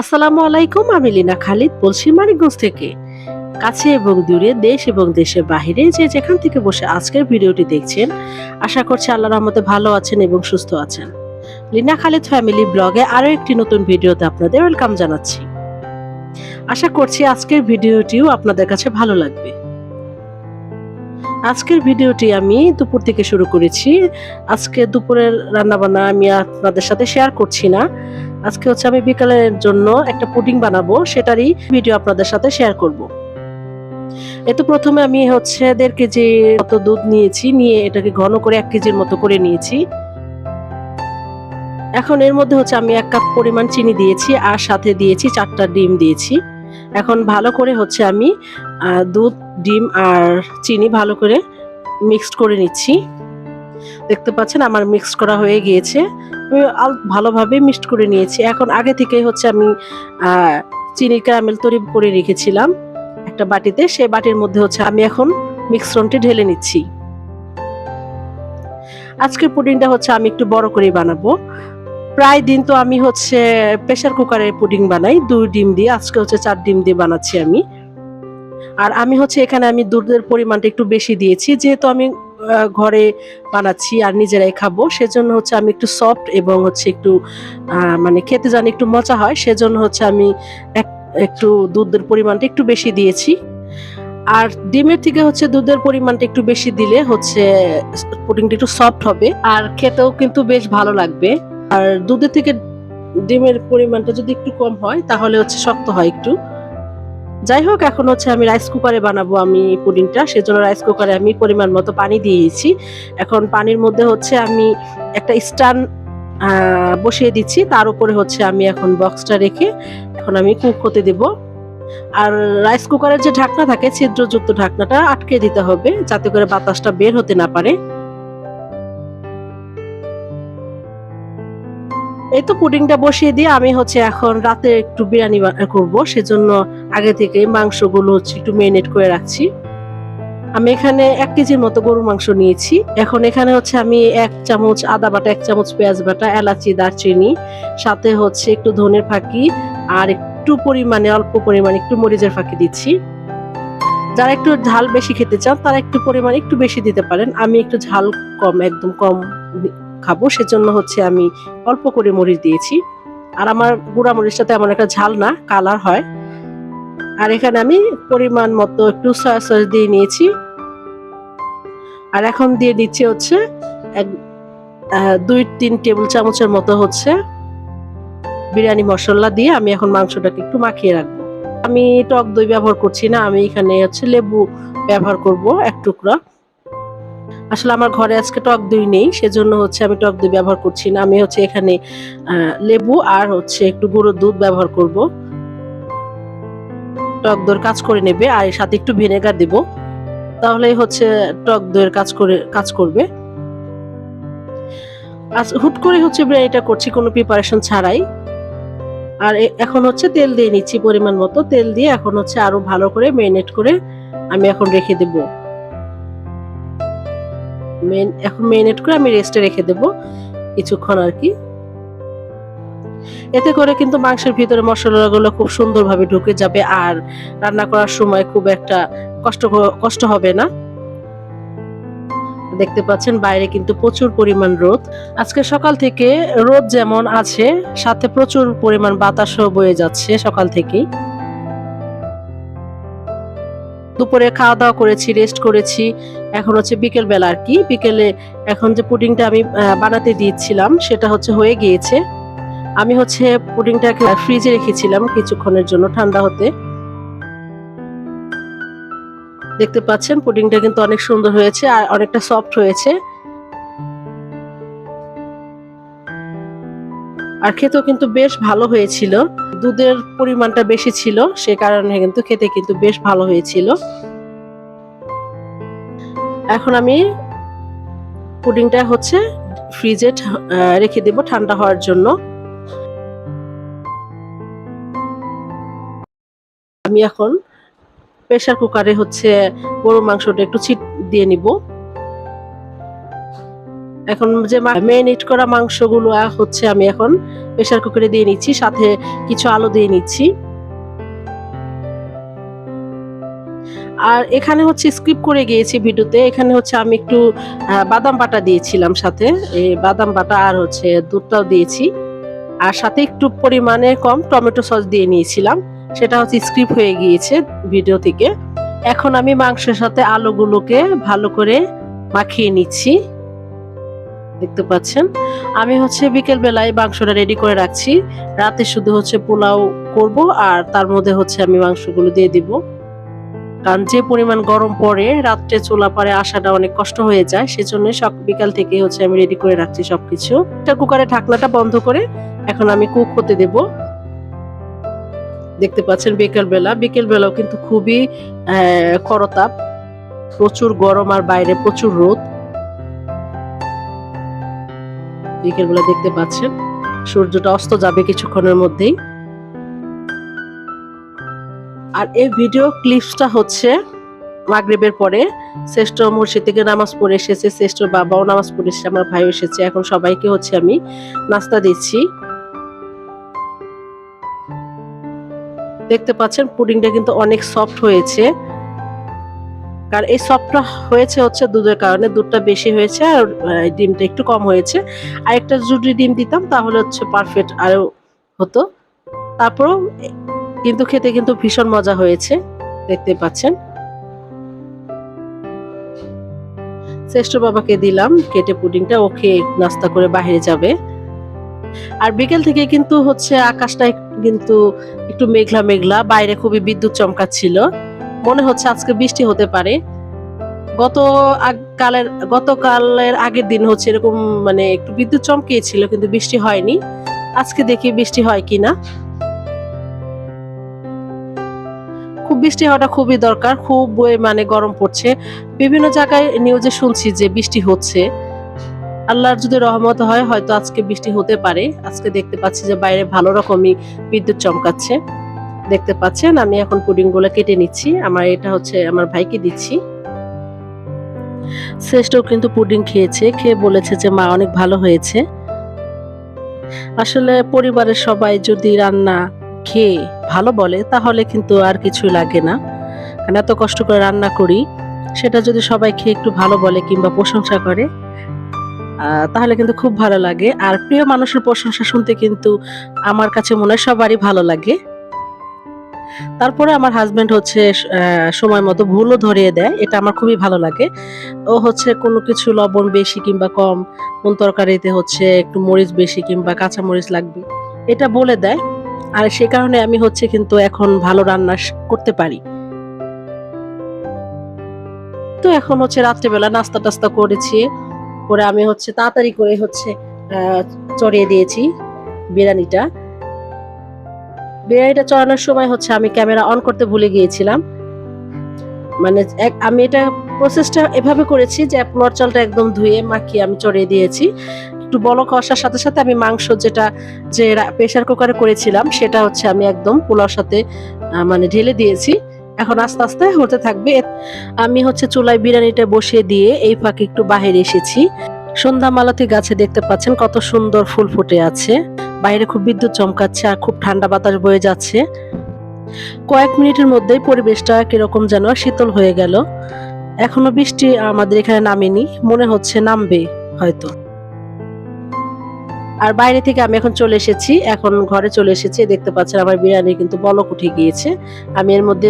আসসালামু আলাইকুম, আমি লীনা খালিদ বলছি মানিকগঞ্জ থেকে। কাছে এবং দূরে, দেশ এবং দেশের বাহিরে যে যেখান থেকে বসে আজকের ভিডিওটি দেখছেন, আশা করছি আল্লাহ রহমতে ভালো আছেন এবং সুস্থ আছেন। লীনা খালিদ ফ্যামিলি ব্লগে আরও একটি নতুন ভিডিওতে আপনাদের ওয়েলকাম জানাচ্ছি। আশা করছি আজকের ভিডিওটিও আপনাদের কাছে ভালো লাগবে। আজকের ভিডিওটি আমি দুপুর থেকে শুরু করেছি। আজকে দুপুরের রান্নাবান্না আমি আপনাদের সাথে শেয়ার করছি না। আজকে হচ্ছে আমি বিকালের জন্য একটা পুডিং বানাবো, সেটারই ভিডিও আপনাদের সাথে শেয়ার করব। এতো প্রথমে আমি হচ্ছে দেড় কেজি মতো দুধ নিয়েছি, নিয়ে এটাকে ঘন করে এক কেজির মতো করে নিয়েছি। এখন এর মধ্যে হচ্ছে আমি এক কাপ পরিমাণ চিনি দিয়েছি, আর সাথে দিয়েছি চারটা ডিম দিয়েছি। এখন ভালো করে হচ্ছে আমি দুধ, ডিম আর চিনি ভালো করে মিক্সড করে নিচ্ছি। দেখতে পাচ্ছেন আমার মিক্স করা হয়ে গিয়েছে। ভালোভাবে মিক্সড করে নিয়েছি। এখন আগে থেকে হচ্ছে আমি চিনির ক্যারামেল তৈরি করে রেখেছিলাম একটা বাটিতে। সেই বাটির মধ্যে হচ্ছে আমি এখন মিশ্রণটি ঢেলে নিচ্ছি। আজকের পুডিংটা হচ্ছে আমি একটু বড় করে বানাবো। প্রায় দিন তো আমি হচ্ছে প্রেশার কুকারে পুডিং বানাই, দুই ডিম দিয়ে। আজকে হচ্ছে চার ডিম দিয়ে বানাচ্ছি আমি। আর আমি হচ্ছে এখানে আমি দুধের পরিমাণটা একটু বেশি দিয়েছি। যেহেতু আমি ঘরে বানাচ্ছি আর নিজেরাই খাব। সেজন্য হচ্ছে আমি একটু সফট এবং হচ্ছে একটু মানে খেতে জানি একটু মজা হয়, সেজন্য হচ্ছে আমি এক, একটু দুধের পরিমাণটা একটু বেশি দিয়েছি। আর ডিমের থেকে হচ্ছে দুধের পরিমাণটা একটু বেশি দিলে হচ্ছে পুডিংটা একটু সফট হবে, আর খেতেও কিন্তু বেশ ভালো লাগবে। আর দুধের থেকে ডিমের পরিমাণটা যদি একটু কম হয়, তাহলে হচ্ছে শক্ত হয় একটু। যাই হোক, এখন হচ্ছে আমি রাইস কুকারে বানাবো আমি পুডিংটা। সেজন্য রাইস কুকারে আমি পরিমাণ মতো পানি দিয়েছি। এখন পানির মধ্যে হচ্ছে আমি একটা স্টান বসিয়ে দিচ্ছি। তার উপরে হচ্ছে আমি এখন বক্সটা রেখে এখন আমি কুক হতে দেব। আর রাইস কুকারের যে ঢাকনা থাকে, ছিদ্রযুক্ত ঢাকনাটা আটকে দিতে হবে যাতে করে বাতাসটা বের হতে না পারে। এই তো পুডিংটা বসিয়ে দিয়ে আমি হচ্ছে এখন রাতে একটু বিরিয়ানি করব। সেজন্য আগে থেকে মাংসগুলো হচ্ছে একটু মেরিনেট করে রাখছি। আমি এখানে এক কেজির মতো গরুর মাংস নিয়েছি। এখন এখানে হচ্ছে আমি এক চামচ আদা বাটা, এক চামচ পেঁয়াজ বাটা, এলাচি, দারচিনি, সাথে হচ্ছে একটু ধনের ফাঁকি আর একটু পরিমাণে, অল্প পরিমাণে একটু মরিচের ফাঁকি দিচ্ছি। যারা একটু ঝাল বেশি খেতে চান, তারা একটু পরিমাণ একটু বেশি দিতে পারেন। আমি একটু ঝাল কম, একদম কম খাব, সেজন্য হচ্ছে আমি অল্প করে মরিচ দিয়েছি। আর আমার গুঁড়া মরিচটা তেমন একটা ঝাল না, কালার হয়। আর এখানে আমি পরিমাণ মতো একটু সয়া সস দিয়ে নিয়েছি। আর এখন দিয়ে দিচ্ছি হচ্ছে এক দুই তিন টেবিল চামচের মতো হচ্ছে বিরিয়ানি মশলা দিয়ে আমি এখন মাংসটাকে একটু মাখিয়ে রাখব। আমি টক দই ব্যবহার করছি না, আমি এখানে হচ্ছে লেবু ব্যবহার করব এক টুকরা। আসলে আমার ঘরে আজকে টক দই নেই, সেজন্য হচ্ছে আমি টক দই ব্যবহার করছি না। আমি হচ্ছে এখানে লেবু আর হচ্ছে একটু গুঁড়ো দুধ ব্যবহার করব। টক দইয়ের কাজ করে নেবে আর এর সাথে একটু ভিনেগার দেব। তাহলেই হচ্ছে টক দইয়ের কাজ করে, কাজ করবে। আজ হুট করে হচ্ছে বিরিয়ানিটা করছি, কোনো প্রিপারেশন ছাড়াই। আর এখন হচ্ছে তেল দিয়ে নিচ্ছি পরিমাণ মতো। তেল দিয়ে এখন হচ্ছে আরও ভালো করে মেরিনেট করে আমি এখন রেখে দেব। মেন এখন মেরিনেট করে আমি রেস্টে রেখে দেব কিছুক্ষণ আর কি। এতে করে কিন্তু মাংসের ভিতরে মশলাগুলো খুব সুন্দরভাবে ঢুকে যাবে আর রান্না করার সময় খুব একটা কষ্ট কষ্ট হবে না। দেখতে পাচ্ছেন বাইরে কিন্তু প্রচুর পরিমাণ রোদ। আজকে সকাল থেকে রোদ যেমন আছে, সাথে প্রচুর পরিমাণ বাতাসও বয়ে যাচ্ছে সকাল থেকেই। দুপুরে খাওয়া দাওয়া করেছি রেস্ট করেছি। এখন হচ্ছে বিকেল বেলা আর কি। বিকেলে এখন যে পুডিংটা আমি বানাতে দিয়েছিলাম, সেটা হচ্ছে হয়ে গিয়েছে। আমি হচ্ছে পুডিংটাকে ফ্রিজে রেখেছিলাম কিছুক্ষণের জন্য ঠান্ডা হতে। দেখতে পাচ্ছেন, পুডিংটা কিন্তু অনেক সুন্দর হয়েছে আর অনেকটা সফট হয়েছে। আর খেতেও কিন্তু বেশ ভালো হয়েছিল। দুধের পরিমাণটা বেশি ছিল, সে কারণে কিন্তু খেতে কিন্তু বেশ ভালো হয়েছিল। এখন আমি পুডিংটা হচ্ছে ফ্রিজে রেখে দেব ঠান্ডা হওয়ার জন্য। আমি এখন প্রেসার কুকারে হচ্ছে গরুর মাংসটা একটু ছিট দিয়ে নিব। এখন যে মেরিনেট করা মাংসগুলো হচ্ছে আমি এখন প্রেশার কুকারে দিয়ে নিচ্ছি, সাথে কিছু আলু দিয়ে নিচ্ছি। আর এখানে হচ্ছে স্কিপ করে গিয়েছি ভিডিওতে, এখানে হচ্ছে আমি একটু বাদাম বাটা দিয়েছিলাম সাথে। এই বাদাম বাটা আর হচ্ছে দুধটাও দিয়েছি। আর সাথে একটু পরিমাণে কম টমেটো সস দিয়ে নিয়েছিলাম, সেটা হচ্ছে স্ক্রিপ হয়ে গিয়েছে ভিডিও থেকে। এখন আমি মাংসের সাথে আলুগুলোকে ভালো করে মাখিয়ে নিচ্ছি। দেখতে পাচ্ছেন। আমি হচ্ছে বিকেল বেলায় মাংসটা রেডি করে রাখছি। রাতে শুধু হচ্ছে পোলাও করব আর তার মধ্যে হচ্ছে আমি মাংসগুলো দিয়ে দিব। কারণ যে পরিমাণ গরম পড়ে, রাত্রে চোলা পারে আসাটা অনেক কষ্ট হয়ে যায়। সেজন্য সব বিকাল থেকে হচ্ছে আমি রেডি করে রাখছি সবকিছু। একটা কুকারে ঢাকনাটা বন্ধ করে এখন আমি কুক হতে দেব। দেখতে পাচ্ছেন বিকেল বেলা বিকেল বেলাও কিন্তু খুবই করতাপ। প্রচুর গরম আর বাইরে প্রচুর রোদ। বিকেল বেলা দেখতে পাচ্ছেন। সূর্যটা অস্ত যাবে কিছুক্ষণের মধ্যেই। আর এই ভিডিও ক্লিপসটা হচ্ছে মাগরিবের পরে। শ্রেষ্ঠ মসজিদ থেকে নামাজ পড়ে এসেছে, শ্রেষ্ঠ বাবাও নামাজ পড়ে এসেছে, আমার ভাইও এসেছে। এখন সবাইকে হচ্ছে আমি নাস্তা দিচ্ছি। দেখতে পাচ্ছেন, পুডিংটা কিন্তু অনেক সফট হয়েছে। কারণ এই সফটটা হয়েছে হচ্ছে দুধের কারণে, দুধটা বেশি হয়েছে আর ডিমটা একটু কম হয়েছে। আর একটা যদি ডিম দিতাম তাহলে হচ্ছে পারফেক্ট আরও হতো। তারপরেও কিন্তু খেতে কিন্তু ভীষণ মজা হয়েছে, দেখতে পাচ্ছেন। শ্রেষ্ঠ বাবাকে দিলাম, কেটে পুডিংটা, ও খেয়ে নাস্তা করে বাইরে যাবে। আর বিকেল থেকে কিন্তু হচ্ছে আকাশটা কিন্তু একটু মেঘলা মেঘলা বাইরে খুবই বিদ্যুৎ চমকাচ্ছিল। মনে হচ্ছে আজকে বৃষ্টি হতে পারে। গত কালের গতকালের আগের দিন হচ্ছে এরকম মানে একটু বিদ্যুৎ চমকিয়েছিল কিন্তু বৃষ্টি হয়নি। আজকে দেখি বৃষ্টি হয় কিনা। খুব বৃষ্টি হওয়াটা খুবই দরকার, খুব মানে গরম পড়ছে। বিভিন্ন জায়গায় নিউজে শুনছি যে বৃষ্টি হচ্ছে। আল্লাহর যদি রহমত হয়, হয়তো আজকে বৃষ্টি হতে পারে। আজকে দেখতে পাচ্ছি যে বাইরে ভালো রকমই বিদ্যুৎ চমকাচ্ছে। দেখতে পাচ্ছেন, আমি এখন পুডিংগুলো কেটে নিচ্ছি। আমার এটা হচ্ছে, আমার ভাইকে দিচ্ছি। শ্রেষ্ঠ কিন্তু পুডিং খেয়েছে, খেয়ে বলেছে যে, মা, অনেক ভালো হয়েছে। আসলে পরিবারের সবাই যদি রান্না খেয়ে ভালো বলে, তাহলে কিন্তু আর কিছু লাগে না। কারণ এত কষ্ট করে রান্না করি, সেটা যদি সবাই খেয়ে একটু ভালো বলে কিংবা প্রশংসা করে তাহলে কিন্তু খুব ভালো লাগে। আর প্রিয় মানুষের প্রশংসা শুনতে কিন্তু আমার কাছে মনে হয় সবারই ভালো লাগে। তারপরে আমার হাজবেন্ড হচ্ছে সময় মতো ভুলও ধরিয়ে দেয়, এটা আমার খুবই ভালো লাগে। ও হচ্ছে কোনো কিছু লবণ বেশি কিংবা কম, কোন তরকারিতে হচ্ছে একটু মরিচ বেশি কিংবা কাঁচা মরিচ লাগবে, এটা বলে দেয়। আর সে কারণে আমি হচ্ছে কিন্তু এখন ভালো রান্না করতে পারি। তো এখন হচ্ছে রাত্রেবেলা নাস্তা টাস্তা করেছি, করে আমি হচ্ছে তাড়াতাড়ি করে হচ্ছে চড়িয়ে দিয়েছি বিরিয়ানিটা। বিরিয়ানিটা চড়ানোর সময় হচ্ছে আমি ক্যামেরা অন করতে ভুলে গিয়েছিলাম। মানে এক- আমি এটা প্রসেসটা এভাবে করেছি যে পোলার চালটা একদম ধুয়ে মাখিয়ে আমি চড়িয়ে দিয়েছি। একটু বলক আসার সাথে সাথে আমি মাংস যেটা, যে প্রেসার কুকারে করেছিলাম সেটা হচ্ছে আমি একদম পোলার সাথে মানে ঢেলে দিয়েছি। এখন আস্তে আস্তে হতে থাকবে। আমি হচ্ছে চুলায় বিরিয়ানিটা বসিয়ে দিয়ে এই ফাঁকে একটু বাইরে এসেছি। সন্ধ্যা মালতী গাছে দেখতে পাচ্ছেন কত সুন্দর ফুল ফুটে আছে। বাইরে খুব বিদ্যুৎ চমকাচ্ছে আর খুব ঠান্ডা বাতাস বয়ে যাচ্ছে। কয়েক মিনিটের মধ্যেই পরিবেশটা কীরকম যেন শীতল হয়ে গেল। এখনও বৃষ্টি আমাদের এখানে নামেনি, মনে হচ্ছে নামবে হয়তো। আর বাইরে থেকে আমি এখন চলে এসেছি, এখন ঘরে চলে এসেছি। দেখতে পাচ্ছেন আমার বিরিয়ানি কিন্তু বলক উঠে গিয়েছে। আমি এর মধ্যে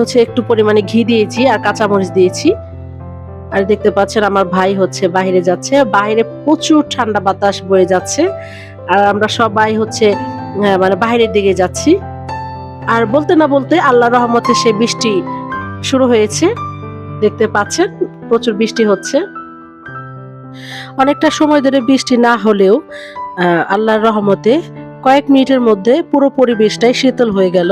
হচ্ছে একটু পরিমাণে ঘি দিয়েছি আর কাঁচামরিচ দিয়েছি। আর দেখতে পাচ্ছেন আমার ভাই হচ্ছে বাইরে যাচ্ছে। বাইরে প্রচুর ঠান্ডা বাতাস বয়ে যাচ্ছে। আর আমরা সবাই হচ্ছে মানে বাইরের দিকে যাচ্ছি। আর বলতে না বলতে আল্লাহ রহমতে সে বৃষ্টি শুরু হয়েছে। দেখতে পাচ্ছেন, প্রচুর বৃষ্টি হচ্ছে। অনেকটা সময় ধরে বৃষ্টি না হলেও আল্লাহর রহমতে কয়েক মিনিটের মধ্যে পুরো পরিবেশটাই শীতল হয়ে গেল।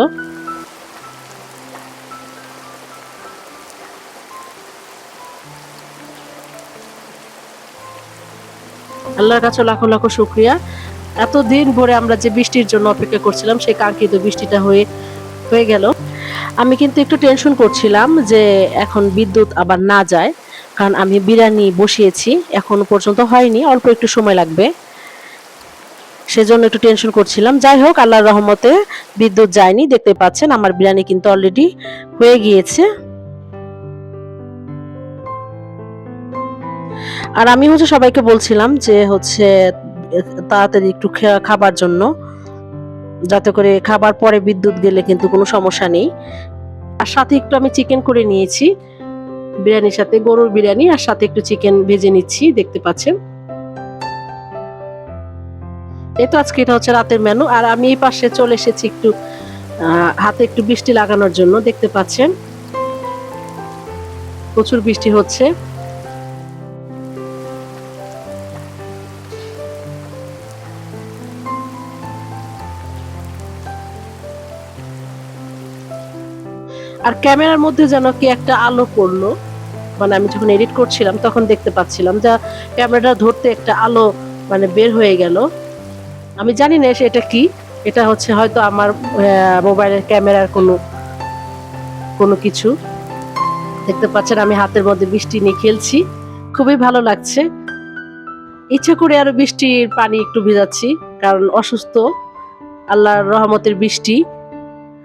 আল্লাহর কাছে লাখো লাখো শুক্রিয়া। এত দিন ভরে আমরা যে বৃষ্টির জন্য অপেক্ষা করছিলাম, সেই কাঙ্ক্ষিত বৃষ্টিটা হয়ে হয়ে গেল। আমি কিন্তু একটু টেনশন করছিলাম যে এখন বিদ্যুৎ আবার না যায়, কারণ আমি বিরিয়ানি বসিয়েছি, এখনও পর্যন্ত হয়নি, অল্প একটু সময় লাগবে। সেজন্য একটু টেনশন করছিলাম। যাই হোক, আল্লাহর রহমতে বিদ্যুৎ যায়নি, দেখতে পাচ্ছেন আমার বিরিয়ানি কিন্তু অলরেডি হয়ে গিয়েছে। আর আমি হচ্ছে সবাইকে বলছিলাম যে হচ্ছে তাড়াতাড়ি একটু খাবার জন্য, যাতে করে খাবার পরে বিদ্যুৎ গেলে কিন্তু কোনো সমস্যা নেই। আর সাথে একটু আমি চিকেন করে নিয়েছি, বিরিয়ানির সাথে, গরুর বিরিয়ানি, আর সাথে একটু চিকেন ভেজে নিচ্ছি, দেখতে পাচ্ছেন। এই তো আজকে এটা হচ্ছে রাতের মেনু আর আমি এই পাশে চলে এসেছি একটু হাতে একটু বৃষ্টি লাগানোর জন্য, দেখতে পাচ্ছেন। প্রচুর বৃষ্টি হচ্ছে। আর ক্যামেরার মধ্যে যেন কি একটা আলো পড়ল মানে আমি যখন এডিট করছিলাম তখন দেখতে পাচ্ছিলাম যা ক্যামেরাটা ধরতে একটা আলো মানে বের হয়ে গেল। আমি জানি না এটা কি, এটা হচ্ছে হয়তো আমার মোবাইলের ক্যামেরার কোনো কোনো কিছু। দেখতে পাচ্ছেন আমি হাতের মধ্যে বৃষ্টি নিয়ে খেলছি, খুবই ভালো লাগছে। ইচ্ছা করে আরও বৃষ্টির পানি একটু ভিজাচ্ছি, কারণ অসুস্থ, আল্লাহর রহমতের বৃষ্টি।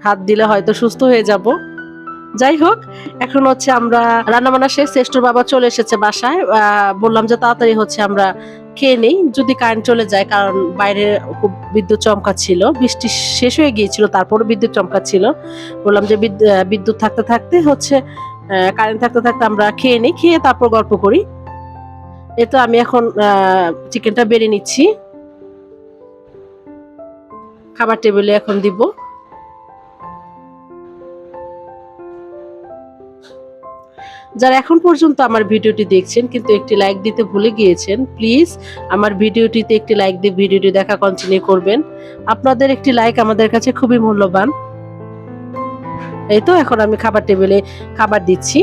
হাত দিলে হয়তো সুস্থ হয়ে যাব। যাই হোক, এখন হচ্ছে আমরা রান্না বান্না শেষ শ্রেষ্ঠ বাবা চলে এসেছে বাসায়। বললাম যে তাড়াতাড়ি হচ্ছে আমরা খেয়ে নেই। যদি কারেন্ট চলে যায়, কারণ বাইরে খুব বিদ্যুৎ চমকাচ্ছিল বৃষ্টি শেষ হয়ে গিয়েছিল তারপরে বিদ্যুৎ চমকাচ্ছিল বললাম যে বিদ- বিদ্যুৎ থাকতে থাকতে হচ্ছে কারেন্ট থাকতে থাকতে আমরা খেয়ে নিই, খেয়ে তারপর গল্প করি। এই তো আমি এখন চিকেনটা বেড়ে নিচ্ছি। খাবার টেবিলে এখন দিব। যারা এখন পর্যন্ত আমার ভিডিওটি দেখছেন কিন্তু একটি লাইক দিতে ভুলে গিয়েছেন, প্লিজ আমার ভিডিওটিতে একটি লাইক দিয়ে ভিডিওটি দেখা কন্টিনিউ করবেন। আপনাদের একটি লাইক আমাদের কাছে খুবই মূল্যবান। এই তো, এখন আমি খাবার টেবিলে খাবার দিচ্ছি।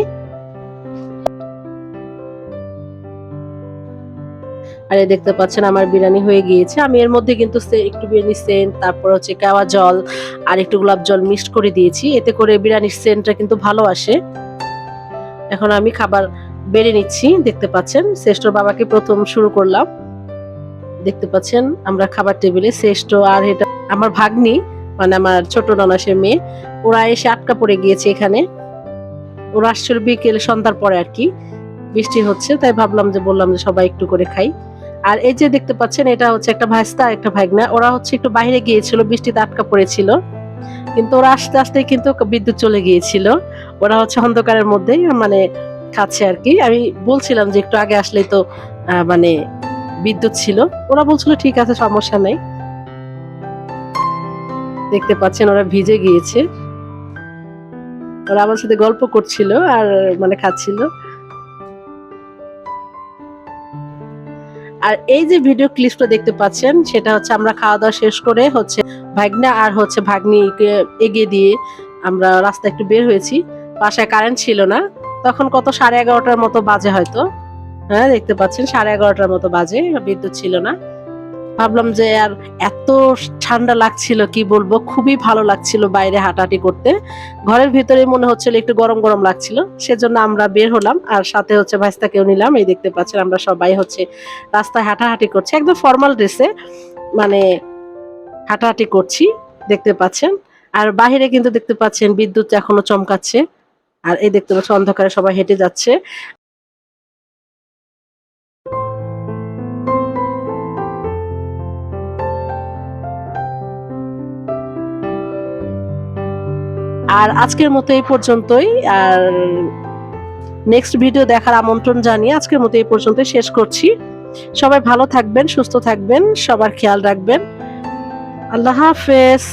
আর, দেখতে পাচ্ছেন আমার বিরিয়ানি হয়ে গিয়েছে। আমি এর মধ্যে কিন্তু একটু বিরিয়ানি সেন্ট, তারপর হচ্ছে কাওয়া জল আর একটু গোলাপ জল মিক্সড করে দিয়েছি। এতে করে বিরিয়ানির সেন্টটা কিন্তু ভালো আসে। এখন আমি খাবার বেড়ে নিচ্ছি, দেখতে পাচ্ছেন। শ্রেষ্ঠ বাবাকে প্রথম শুরু করলাম। দেখতে পাচ্ছেন, আমরা খাবার টেবিলে শ্রেষ্ঠ আর এটা আমার ভাগ্নি মানে আমার ছোট ননাসের মেয়ে। ওরা এসে আটকা পড়ে গিয়েছে এখানে। ওরা আসছিল বিকেল সন্ধ্যার পরে আর কি। বৃষ্টি হচ্ছে, তাই ভাবলাম যে, বললাম যে, সবাই একটু করে খাই। আর এই যে দেখতে পাচ্ছেন, এটা হচ্ছে একটা আর একটা ভাগনা। ওরা হচ্ছে একটু বাইরে গিয়েছিল, বৃষ্টিতে আটকা পড়েছিল। কিন্তু ওরা আস্তে আস্তে কিন্তু বিদ্যুৎ চলে গিয়েছিল। ওরা হচ্ছে অন্ধকারের মধ্যেই মানে খাচ্ছে আর কি। আমি বলছিলাম যে একটু আগে আসলেই তো মানে বিদ্যুৎ ছিল। ওরা বলছিল, ঠিক আছে, সমস্যা নেই। দেখতে পাচ্ছেন, ওরা ভিজে গিয়েছে। ওরা আমার সাথে গল্প করছিল আর মানে খাচ্ছিল। আর এই যে ভিডিও ক্লিপটা দেখতে পাচ্ছেন, সেটা হচ্ছে আমরা খাওয়া দাওয়া শেষ করে হচ্ছে ভাগনা আর হচ্ছে ভাগ্নিকে এগিয়ে দিয়ে আমরা রাস্তা একটু বের হয়েছি। বাসায় কারেন্ট ছিল না। তখন কত? সাড়ে এগারোটার মতো বাজে হয়তো। হ্যাঁ দেখতে পাচ্ছেন, সাড়ে এগারোটার মতো বাজে, বিদ্যুৎ ছিল না। ভাবলাম যে আর এত ঠান্ডা লাগছিল, কি বলব? খুবই ভালো লাগছিল বাইরে হাঁটাহাঁটি করতে। ঘরের ভিতরে মনে হচ্ছিল একটু গরম গরম লাগছিল। সেজন্য আমরা বের হলাম আর সাথে হচ্ছে ভাইস্তাকেও নিলাম। এই দেখতে পাচ্ছেন, আমরা সবাই হচ্ছে রাস্তায় হাঁটাহাঁটি করছি। একদম ফর্মাল ড্রেসে মানে হাঁটাহাঁটি করছি, দেখতে পাচ্ছেন। আর বাহিরে কিন্তু দেখতে পাচ্ছেন বিদ্যুৎ এখনও চমকাচ্ছে। আর এই দেখতে পাচ্ছেন অন্ধকারে সবাই হেঁটে যাচ্ছে। আর আজকের মতো এই পর্যন্তই। আর নেক্সট ভিডিও দেখার আমন্ত্রণ জানিয়ে আজকের মতো এই পর্যন্ত শেষ করছি। সবাই ভালো থাকবেন, সুস্থ থাকবেন, সবার খেয়াল রাখবেন। আল্লাহ হাফেজ।